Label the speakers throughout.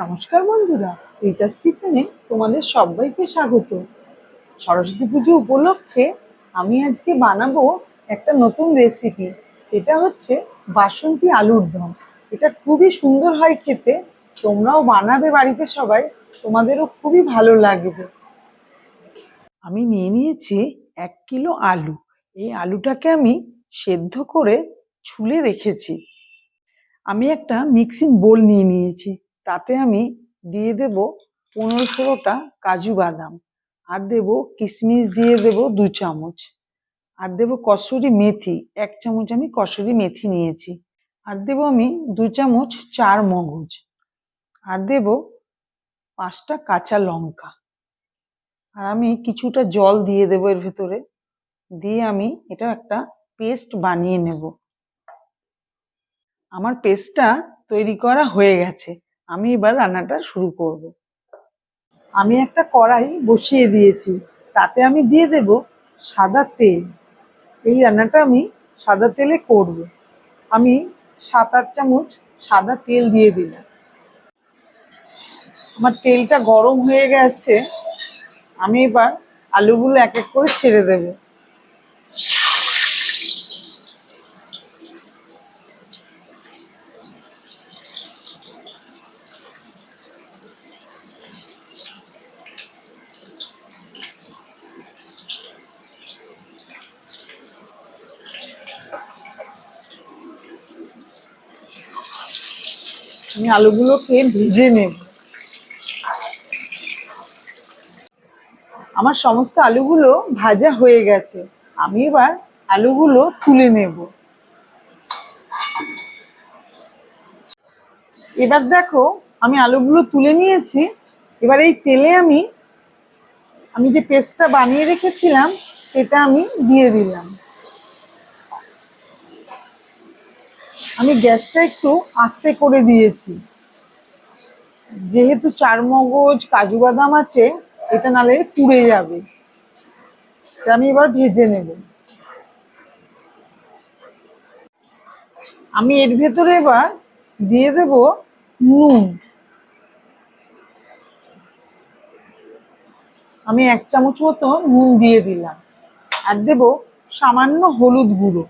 Speaker 1: নমস্কার বন্ধুরা, রিতাস কিচেনে তোমাদের সবাইকে স্বাগত। সরস্বতী পুজো উপলক্ষে আমি আজকে বানাবো একটা নতুন রেসিপি সেটা হচ্ছে বাসন্তী আলুর দম। এটা খুবই সুন্দর হয় খেতে, তোমরাও বানাবে বাড়িতে সবাই, তোমাদেরও খুবই ভালো লাগবে। আমি নিয়ে নিয়েছি এক কিলো আলু। এই আলুটাকে আমি সেদ্ধ করে ছুলে রেখেছি। আমি একটা মিক্সিং বোল নিয়ে নিয়েছি। তাতে আমি দিয়ে দেব পনেরো ষোলোটা কাজু বাদাম। আর দেব কিশমিশ দিয়ে দেব দু চামচ। আর দেব কসুরি মেথি, এক চামচ আমি কসুরি মেথি নিয়েছি। আর দেব আমি দু চামচ চার মগজ। আর দেব পাঁচটা কাঁচা লঙ্কা। আর আমি কিছুটা জল দিয়ে দেবো এর ভেতরে। দিয়ে আমি এটা একটা পেস্ট বানিয়ে নেব। আমার পেস্টটা তৈরি করা হয়ে গেছে। আমি এবার রান্নাটা শুরু করব। আমি একটা কড়াই বসিয়ে দিয়েছি, তাতে আমি দিয়ে দেব সাদা তেল। এই রান্নাটা আমি সাদা তেলে করব। আমি সাত আট চামচ সাদা তেল দিয়ে দিলাম। আমার তেলটা গরম হয়ে গেছে, আমি এবার আলুগুলো এক এক করে ছেড়ে দেবো। আমি আলুগুলোকে ভেজে নেব। আমার সমস্ত আলুগুলো ভাজা হয়ে গেছে। আমি এবার আলুগুলো তুলে নেব। এবার দেখো, আমি আলুগুলো তুলে নিয়েছি। এবার এই তেলে আমি আমি যে পেস্টটা বানিয়ে রেখেছিলাম, সেটা আমি দিয়ে দিলাম। আমি গ্যাসটা একটু আস্তে করে দিয়েছি। যেহেতু চার মগজ কাজু বাদাম আছে, এটা নালে পুড়ে যাবে। আমি এবার ভেজে নেব। আমি এর ভেতরে এবার দিয়ে দেব নুন। আমি এক চামচ মতো নুন দিয়ে দিলাম। আর দেব সামান্য হলুদ গুঁড়ো।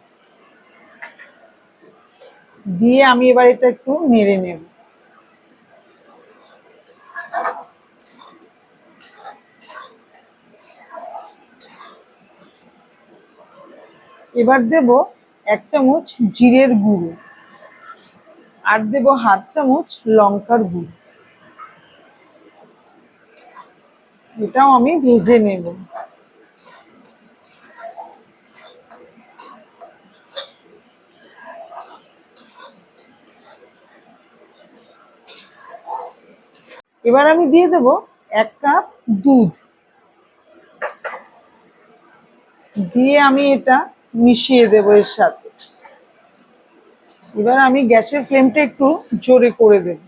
Speaker 1: দিয়ে আমি এবার এটা একটু নেড়ে নেব। এবার দেব এক চামচ জিরের গুঁড়ো আর দেব হাফ চামচ লঙ্কার গুঁড়ো। এটাও আমি ভেজে নেব। এবার আমি দিয়ে দেব এক কাপ দুধ। দিয়ে আমি এটা মিশিয়ে দেব এর সাথে। এবার আমি গ্যাসের ফ্লেমটা একটু জোরে করে দেব।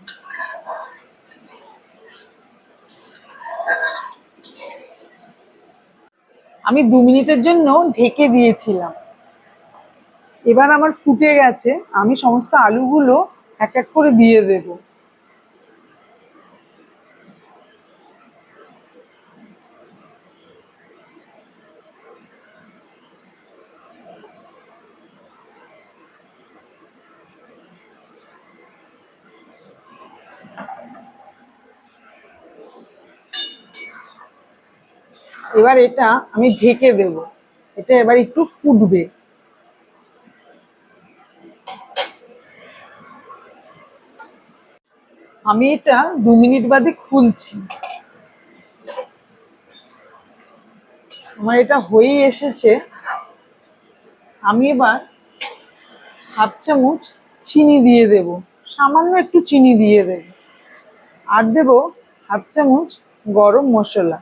Speaker 1: আমি দু মিনিটের জন্য ঢেকে দিয়েছিলাম। এবার আমার ফুটে গেছে। আমি সমস্ত আলুগুলো এক এক করে দিয়ে দেবো। এবার এটা আমি ঢেকে দেব। এটা এবার একটু ফুটবে। আমি এটা দু মিনিট বাদে খুলছি। আমার এটা হয়েই এসেছে। আমি এবার হাফ চামচ চিনি দিয়ে দেব। সামান্য একটু চিনি দিয়ে দেব। আর দেব হাফ চামচ গরম মশলা।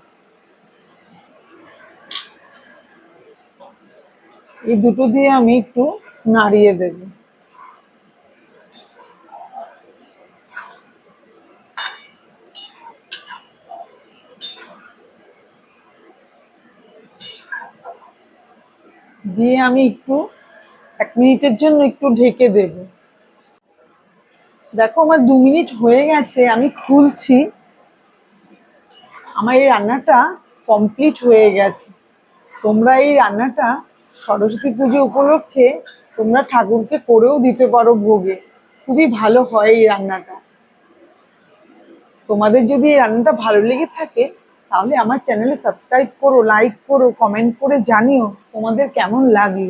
Speaker 1: এই দুটো দিয়ে আমি একটু নাড়িয়ে দেব। দিয়ে আমি একটু এক মিনিটের জন্য একটু ঢেকে দেব। দেখো আমার দু মিনিট হয়ে গেছে, আমি খুলছি। আমার এই রান্নাটা কমপ্লিট হয়ে গেছে। তোমরা এই রান্নাটা সরস্বতী পুজো উপলক্ষে তোমরা ঠাকুরকে করেও দিতে পারো ভোগে। খুবই ভালো হয় এই রান্নাটা। তোমাদের যদি এই রান্নাটা ভালো লেগে থাকে, তাহলে আমার চ্যানেলে সাবস্ক্রাইব করো, লাইক করো, কমেন্ট করে জানিও তোমাদের কেমন লাগল।